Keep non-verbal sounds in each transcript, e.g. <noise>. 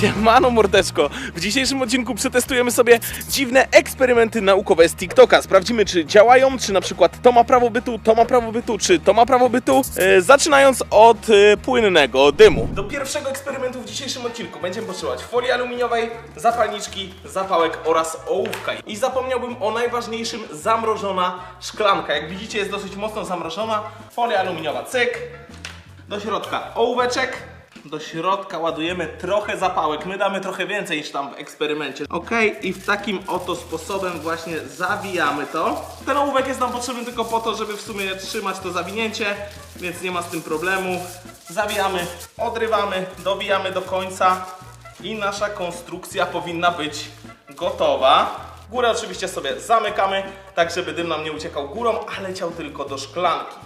Siemano mordeczko! W dzisiejszym odcinku przetestujemy sobie dziwne eksperymenty naukowe z TikToka. Sprawdzimy, czy działają, czy na przykład to ma prawo bytu, to ma prawo bytu, czy to ma prawo bytu. E, zaczynając od e, płynnego dymu. Do pierwszego eksperymentu w dzisiejszym odcinku będziemy potrzebować folii aluminiowej, zapalniczki, zapałek oraz ołówka. I zapomniałbym o najważniejszym, zamrożona szklanka. Jak widzicie jest dosyć mocno zamrożona. Folia aluminiowa, cyk. Do środka ołóweczek. Do środka ładujemy trochę zapałek. My damy trochę więcej niż tam w eksperymencie. Ok, i w takim oto sposobem właśnie zawijamy to. Ten ołówek jest nam potrzebny tylko po to, żeby w sumie trzymać to zawinięcie, więc nie ma z tym problemu. Zawijamy, odrywamy, dowijamy do końca i nasza konstrukcja powinna być gotowa. Górę oczywiście sobie zamykamy, tak żeby dym nam nie uciekał górą, a leciał tylko do szklanki.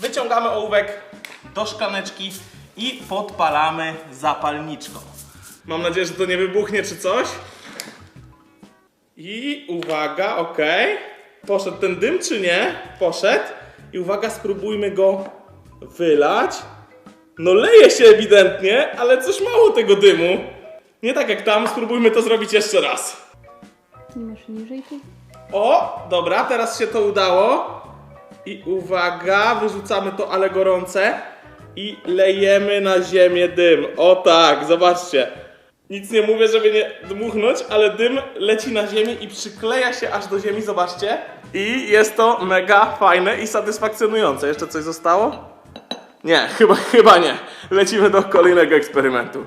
Wyciągamy ołówek do szklaneczki i podpalamy zapalniczką. Mam nadzieję, że to nie wybuchnie czy coś. I uwaga, ok. Poszedł ten dym czy nie? Poszedł. I uwaga, spróbujmy go wylać. No leje się ewidentnie, ale coś mało tego dymu. Nie tak jak tam, spróbujmy to zrobić jeszcze raz. Nie masz niżej tu? O, dobra, teraz się to udało. I uwaga, wyrzucamy to ale gorące i lejemy na ziemię dym. O tak, zobaczcie. Nic nie mówię, żeby nie dmuchnąć, ale dym leci na ziemię i przykleja się aż do ziemi, zobaczcie. I jest to mega fajne i satysfakcjonujące. Jeszcze coś zostało? Nie, chyba, chyba nie. Lecimy do kolejnego eksperymentu.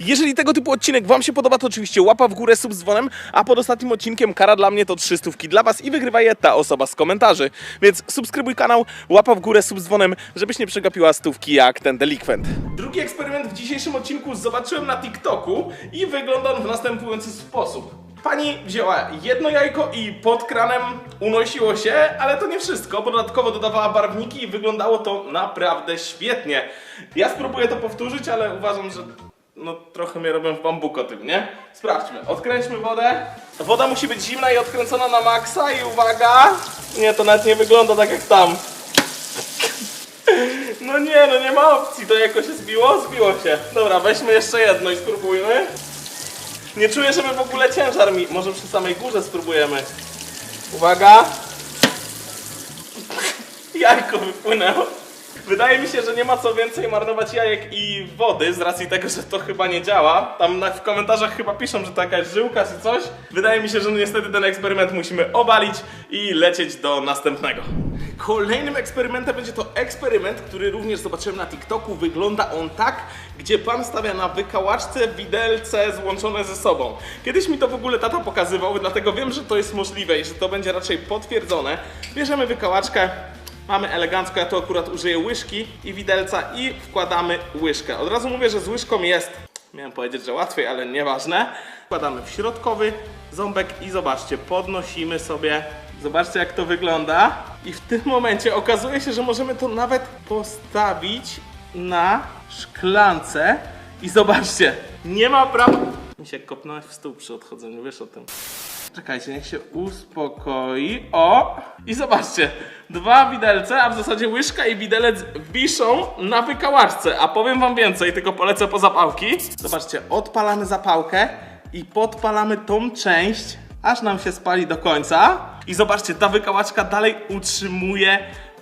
Jeżeli tego typu odcinek Wam się podoba, to oczywiście łapa w górę, sub z dzwonem, a pod ostatnim odcinkiem kara dla mnie to 300 stówki dla Was i wygrywa je ta osoba z komentarzy. Więc subskrybuj kanał, łapa w górę, sub z dzwonem, żebyś nie przegapiła stówki jak ten delikwent. Drugi eksperyment w dzisiejszym odcinku zobaczyłem na TikToku i wygląda on w następujący sposób. Pani wzięła jedno jajko i pod kranem unosiło się, ale to nie wszystko. bo Dodatkowo dodawała barwniki i wyglądało to naprawdę świetnie. Ja spróbuję to powtórzyć, ale uważam, że no trochę mnie robią w bambuko tym, nie? Sprawdźmy. Odkręćmy wodę. Woda musi być zimna i odkręcona na maksa i uwaga! Nie, to nawet nie wygląda tak jak tam. <laughs> No nie, no nie ma opcji. To jakoś się zbiło? Zbiło się. Dobra, weźmy jeszcze jedno i spróbujmy. Nie czuję, żeby w ogóle ciężar mi... Może przy samej górze spróbujemy. Uwaga! <laughs> Jajko wypłynęło. Wydaje mi się, że nie ma co więcej marnować jajek i wody, z racji tego, że to chyba nie działa. Tam w komentarzach chyba piszą, że to jakaś żyłka czy coś. Wydaje mi się, że no niestety ten eksperyment musimy obalić i lecieć do następnego. Kolejnym eksperymentem będzie to eksperyment, który również zobaczyłem na TikToku. Wygląda on tak, gdzie pan stawia na wykałaczce widelce złączone ze sobą. Kiedyś mi to w ogóle tata pokazywał, dlatego wiem, że to jest możliwe i że to będzie raczej potwierdzone. Bierzemy wykałaczkę, Mamy elegancko, ja tu akurat użyję łyżki i widelca i wkładamy łyżkę. Od razu mówię, że z łyżką jest, miałem powiedzieć, że łatwiej, ale nieważne. Wkładamy w środkowy ząbek i zobaczcie, podnosimy sobie. Zobaczcie jak to wygląda. I w tym momencie okazuje się, że możemy to nawet postawić na szklance. I zobaczcie, nie ma prawa... Mi się kopnąłeś w stół przy odchodzeniu, wiesz o tym. Czekajcie, niech się uspokoi. O! I zobaczcie, dwa widelce, a w zasadzie łyżka i widelec wiszą na wykałaczce. A powiem wam więcej, tylko polecę po zapałki. Zobaczcie, odpalamy zapałkę i podpalamy tą część, aż nam się spali do końca. I zobaczcie, ta wykałaczka dalej utrzymuje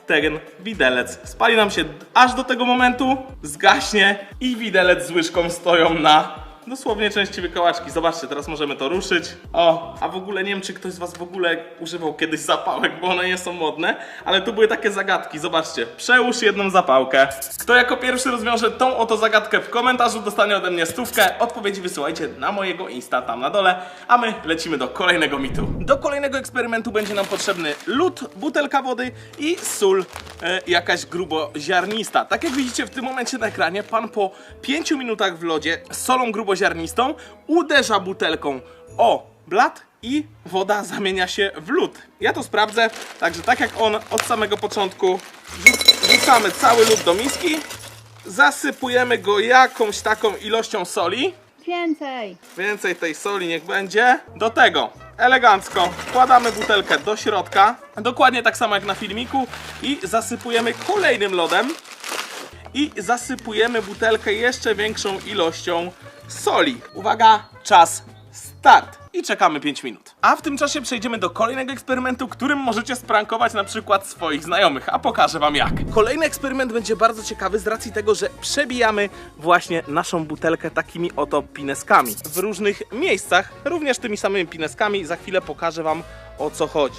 ten widelec. Spali nam się aż do tego momentu, zgaśnie i widelec z łyżką stoją na dosłownie części wykałaczki. Zobaczcie, teraz możemy to ruszyć. O, a w ogóle nie wiem, czy ktoś z Was w ogóle używał kiedyś zapałek, bo one nie są modne, ale tu były takie zagadki. Zobaczcie, przełóż jedną zapałkę. Kto jako pierwszy rozwiąże tą oto zagadkę w komentarzu, dostanie ode mnie stówkę. Odpowiedzi wysyłajcie na mojego Insta tam na dole, a my lecimy do kolejnego mitu. Do kolejnego eksperymentu będzie nam potrzebny lód, butelka wody i sól e, jakaś gruboziarnista. Tak jak widzicie w tym momencie na ekranie, pan po 5 minutach w lodzie solą gruboziarnistą uderza butelką o blat i woda zamienia się w lód. Ja to sprawdzę, także tak jak on od samego początku rzu- rzucamy cały lód do miski, zasypujemy go jakąś taką ilością soli. Więcej! Więcej tej soli niech będzie. Do tego elegancko wkładamy butelkę do środka, dokładnie tak samo jak na filmiku i zasypujemy kolejnym lodem. I zasypujemy butelkę jeszcze większą ilością soli. Uwaga, czas start. I czekamy 5 minut. A w tym czasie przejdziemy do kolejnego eksperymentu, którym możecie sprankować na przykład swoich znajomych, a pokażę wam jak. Kolejny eksperyment będzie bardzo ciekawy z racji tego, że przebijamy właśnie naszą butelkę takimi oto pineskami. W różnych miejscach, również tymi samymi pineskami. Za chwilę pokażę wam o co chodzi.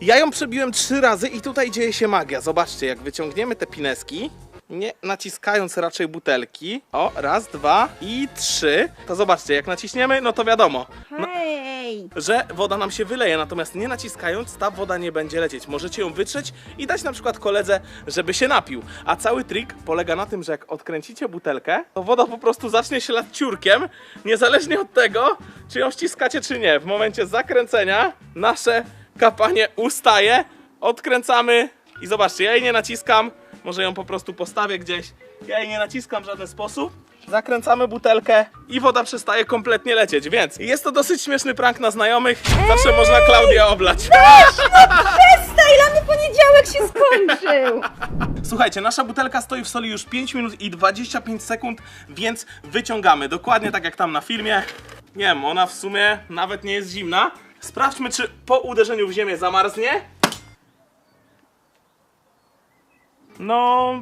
Ja ją przebiłem trzy razy i tutaj dzieje się magia. Zobaczcie, jak wyciągniemy te pineski, nie naciskając raczej butelki. O, raz, dwa i trzy. To zobaczcie, jak naciśniemy, no to wiadomo, no, Hej! że woda nam się wyleje, natomiast nie naciskając, ta woda nie będzie lecieć. Możecie ją wytrzeć i dać na przykład koledze, żeby się napił. A cały trik polega na tym, że jak odkręcicie butelkę, to woda po prostu zacznie się lać ciurkiem, niezależnie od tego, czy ją ściskacie, czy nie. W momencie zakręcenia nasze kapanie ustaje, odkręcamy i zobaczcie, ja jej nie naciskam, może ją po prostu postawię gdzieś. Ja jej nie naciskam w żaden sposób. Zakręcamy butelkę i woda przestaje kompletnie lecieć, więc jest to dosyć śmieszny prank na znajomych. Zawsze można Klaudię oblać. Przestań, lany poniedziałek się skończył! Słuchajcie, nasza butelka stoi w soli już 5 minut i 25 sekund, więc wyciągamy. Dokładnie tak jak tam na filmie. Nie wiem, ona w sumie nawet nie jest zimna. Sprawdźmy, czy po uderzeniu w ziemię zamarznie. No,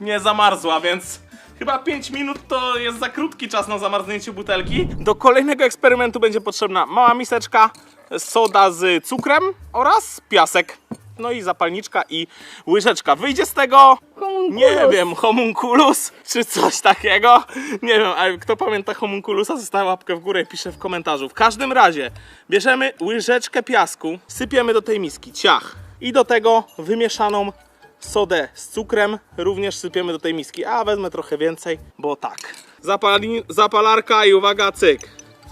nie zamarzła, więc chyba 5 minut to jest za krótki czas na zamarznięcie butelki. Do kolejnego eksperymentu będzie potrzebna mała miseczka, soda z cukrem oraz piasek. No i zapalniczka i łyżeczka. Wyjdzie z tego, Homunculus. nie wiem, homunculus czy coś takiego. Nie wiem, a kto pamięta homunculusa, została łapkę w górę i pisze w komentarzu. W każdym razie bierzemy łyżeczkę piasku, sypiemy do tej miski ciach i do tego wymieszaną sodę z cukrem również sypiemy do tej miski. A wezmę trochę więcej, bo tak. Zapali, zapalarka i uwaga, cyk.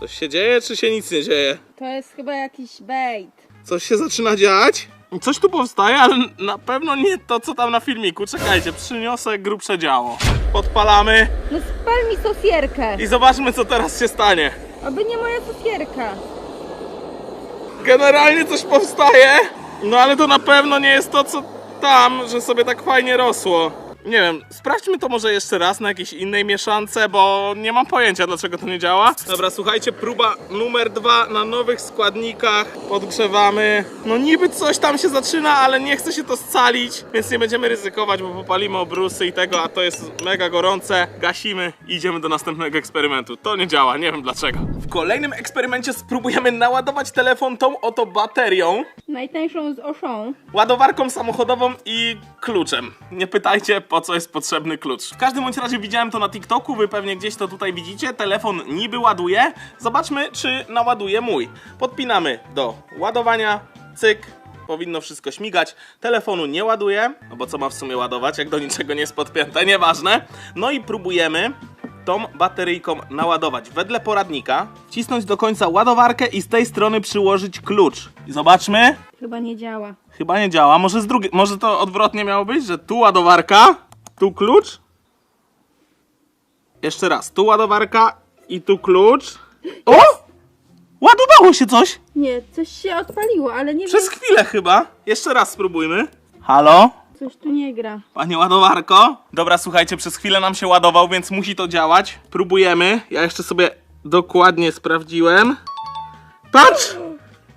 Coś się dzieje, czy się nic nie dzieje? To jest chyba jakiś bait. Coś się zaczyna dziać. Coś tu powstaje, ale na pewno nie to, co tam na filmiku. Czekajcie, przyniosę grubsze działo. Podpalamy No spal mi sosierkę. i zobaczmy, co teraz się stanie. Aby nie moja sosierka. Generalnie coś powstaje, no ale to na pewno nie jest to, co tam, że sobie tak fajnie rosło. Nie wiem, sprawdźmy to może jeszcze raz na jakiejś innej mieszance, bo nie mam pojęcia dlaczego to nie działa. Dobra, słuchajcie, próba numer dwa na nowych składnikach. Podgrzewamy. No niby coś tam się zaczyna, ale nie chce się to scalić, więc nie będziemy ryzykować, bo popalimy obrusy i tego, a to jest mega gorące. Gasimy i idziemy do następnego eksperymentu. To nie działa, nie wiem dlaczego. W kolejnym eksperymencie spróbujemy naładować telefon tą oto baterią Najtańszą z oszą. ładowarką samochodową i kluczem. Nie pytajcie, po co jest potrzebny klucz. W każdym bądź razie widziałem to na TikToku, wy pewnie gdzieś to tutaj widzicie. Telefon niby ładuje. Zobaczmy, czy naładuje mój. Podpinamy do ładowania, cyk. Powinno wszystko śmigać. Telefonu nie ładuje, no bo co ma w sumie ładować, jak do niczego nie jest podpięte, nieważne. No i próbujemy tą bateryjką naładować wedle poradnika, wcisnąć do końca ładowarkę i z tej strony przyłożyć klucz. I zobaczmy, Chyba nie działa. Chyba nie działa. Może z drugiej. Może to odwrotnie miało być, że tu ładowarka, tu klucz. Jeszcze raz. Tu ładowarka i tu klucz. O! Ładowało się coś! Nie, coś się odpaliło, ale nie Przez chwilę chyba. Jeszcze raz spróbujmy. Halo? wiem. Coś tu nie gra. Panie ładowarko? Dobra, słuchajcie, przez chwilę nam się ładował, więc musi to działać. Próbujemy. Ja jeszcze sobie dokładnie sprawdziłem. Patrz!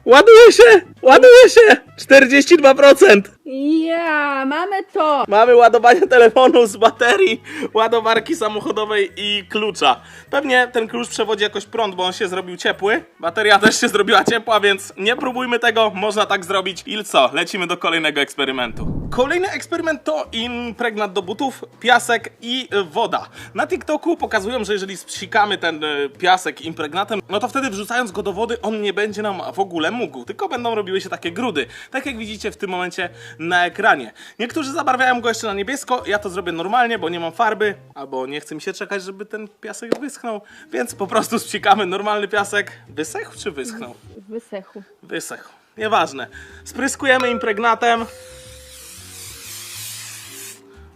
Ładuje się! Ładuje się! 42%! Ja, mamy to! Mamy ładowanie telefonu z baterii, ładowarki samochodowej i klucza. Pewnie ten klucz przewodzi jakoś prąd, bo on się zrobił ciepły. Bateria też się zrobiła ciepła, więc nie próbujmy tego, można tak zrobić. I co? Lecimy do kolejnego eksperymentu. Kolejny eksperyment to impregnat do butów, piasek i woda. Na TikToku pokazują, że jeżeli spsikamy ten y, piasek impregnatem, no to wtedy wrzucając go do wody, on nie będzie nam w ogóle mógł, tylko będą robiły się takie grudy. Tak jak widzicie w tym momencie na ekranie. Niektórzy zabarwiają go jeszcze na niebiesko, ja to zrobię normalnie, bo nie mam farby, albo nie chce mi się czekać, żeby ten piasek wyschnął, więc po prostu spsikamy normalny piasek. Wysechł czy wyschnął? Wysechł. Wysechł. Nieważne. Spryskujemy impregnatem.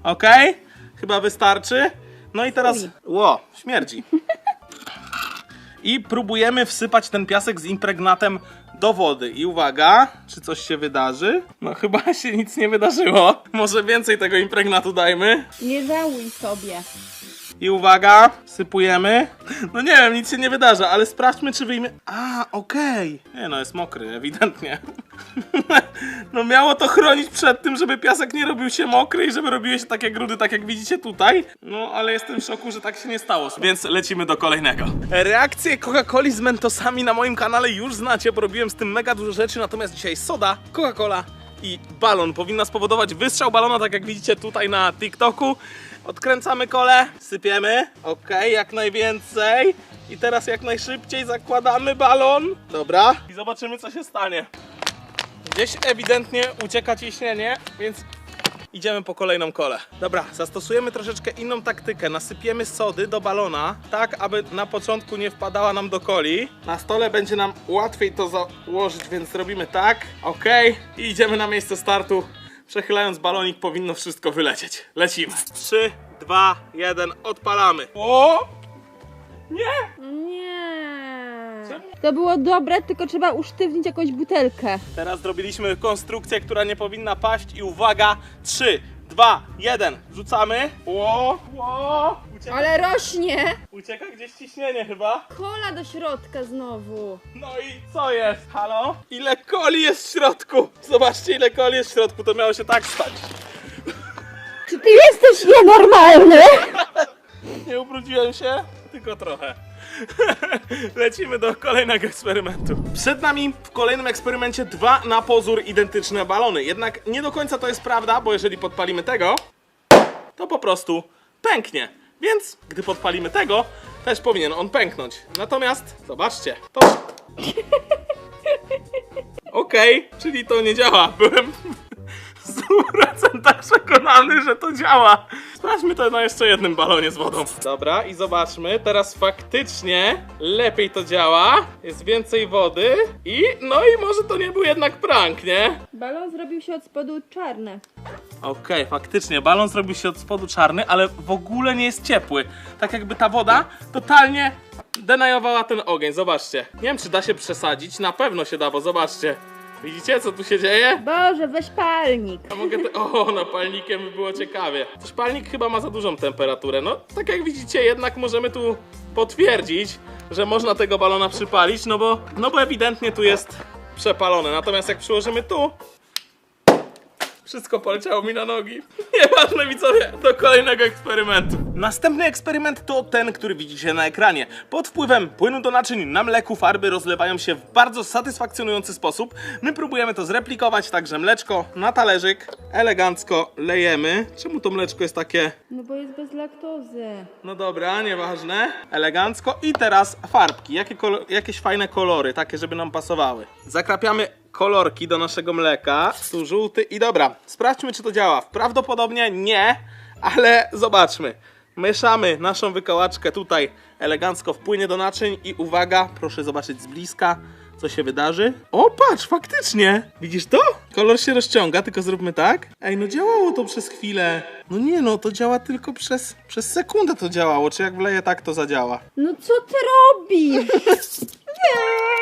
Ok? Chyba wystarczy. No i teraz. Ło, śmierdzi. I próbujemy wsypać ten piasek z impregnatem do wody. I uwaga, czy coś się wydarzy? No <laughs> chyba się nic nie wydarzyło. Może więcej tego impregnatu dajmy. Nie żałuj sobie. I uwaga, sypujemy. No nie wiem, nic się nie wydarza, ale sprawdźmy, czy wyjmie. A, okej. Nie no, jest mokry, ewidentnie. <laughs> No miało to chronić przed tym, żeby piasek nie robił się mokry i żeby robiły się takie grudy, tak jak widzicie tutaj. No ale jestem w szoku, że tak się nie stało. Więc lecimy do kolejnego. Reakcje Coca-Coli z Mentosami na moim kanale już znacie, bo robiłem z tym mega dużo rzeczy, natomiast dzisiaj soda, Coca-Cola i balon powinna spowodować wystrzał balona, tak jak widzicie tutaj na TikToku. Odkręcamy kole, sypiemy, ok, jak najwięcej. I teraz jak najszybciej zakładamy balon. Dobra. I zobaczymy co się stanie. Gdzieś ewidentnie ucieka ciśnienie, więc idziemy po kolejną kolę. Dobra, zastosujemy troszeczkę inną taktykę. Nasypiemy sody do balona, tak aby na początku nie wpadała nam do coli. Na stole będzie nam łatwiej to założyć, więc robimy tak. Ok, i idziemy na miejsce startu. Przechylając balonik powinno wszystko wylecieć. Lecimy. 3, 2, 1, odpalamy. O! Nie! Nie. To było dobre, tylko trzeba usztywnić jakąś butelkę. Teraz zrobiliśmy konstrukcję, która nie powinna paść i uwaga, 3, 2, 1, rzucamy. Ło, ło, ucieka, Ale rośnie! ucieka gdzieś ciśnienie chyba. Kola do środka znowu. No i co jest? Halo? Ile coli jest w środku? Zobaczcie ile coli jest w środku, to miało się tak stać. Czy ty jesteś nienormalny? <laughs> Nie ubrudziłem się, tylko trochę. <laughs> Lecimy do kolejnego eksperymentu. Przed nami w kolejnym eksperymencie dwa na pozór identyczne balony. Jednak nie do końca to jest prawda, bo jeżeli podpalimy tego, to po prostu pęknie. Więc gdy podpalimy tego, też powinien on pęknąć. Natomiast, zobaczcie, to... <laughs> Okej, czyli to nie działa. <laughs> Byłem w 100% przekonany, że to działa. Sprawdźmy to na jeszcze jednym balonie z wodą. Dobra, i zobaczmy. Teraz faktycznie lepiej to działa. Jest więcej wody. I no i może to nie był jednak prank, nie? Balon zrobił się od spodu czarny. Okej, faktycznie, balon zrobił się od spodu czarny, ale w ogóle nie jest ciepły. Tak jakby ta woda totalnie denajowała ten ogień, zobaczcie. Nie wiem, czy da się przesadzić, na pewno się da, bo zobaczcie. Widzicie, co tu się dzieje? Boże, weź palnik. A mogę te... O, no palnikiem by było ciekawie. Też palnik chyba ma za dużą temperaturę. No, tak jak widzicie, jednak możemy tu potwierdzić, że można tego balona przypalić, no bo, no bo ewidentnie tu jest przepalone. Natomiast jak przyłożymy tu, wszystko poleciało mi na nogi. <laughs> Nieważne widzowie, do kolejnego eksperymentu. Następny eksperyment to ten, który widzicie na ekranie. Pod wpływem płynu do naczyń na mleku farby rozlewają się w bardzo satysfakcjonujący sposób. My próbujemy to zreplikować, także mleczko na talerzyk, elegancko lejemy. Czemu to mleczko jest takie... No bo jest bez laktozy. No dobra, nieważne. Elegancko. I teraz farbki. Jakie jakieś fajne kolory, takie, żeby nam pasowały. Zakrapiamy kolorki do naszego mleka. Tu żółty i dobra. Sprawdźmy, czy to działa. Prawdopodobnie nie, ale zobaczmy. Mieszamy naszą wykałaczkę tutaj elegancko wpłynie do naczyń i uwaga, proszę zobaczyć z bliska, co się wydarzy. O, patrz, faktycznie! Widzisz to? Kolor się rozciąga, tylko zróbmy tak. Ej, no działało to przez chwilę. No nie no, to działa tylko przez, przez sekundę to działało. Czy jak wleję tak, to zadziała. No co ty robisz? <laughs>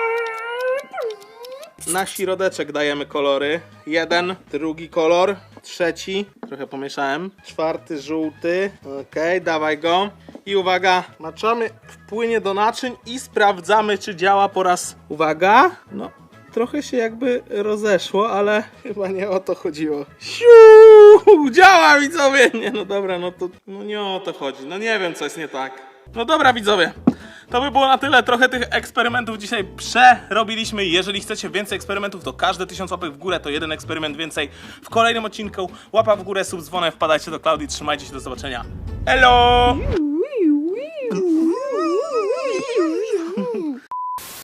Na środeczek dajemy kolory. Jeden, drugi kolor, trzeci, trochę pomieszałem, czwarty żółty, okej, dawaj go. I uwaga, maczamy w płynie do naczyń i sprawdzamy, czy działa po raz, uwaga, no trochę się jakby rozeszło, ale chyba nie o to chodziło. Siu, działa widzowie! Nie no dobra, no to no nie o to chodzi, no nie wiem co jest nie tak. No dobra widzowie, to by było na tyle. Trochę tych eksperymentów dzisiaj przerobiliśmy. Jeżeli chcecie więcej eksperymentów, to każde tysiąc łapek w górę to jeden eksperyment więcej. W kolejnym odcinku łapa w górę, sub dzwonem, wpadajcie do Klaudii, trzymajcie się, do zobaczenia. Hello!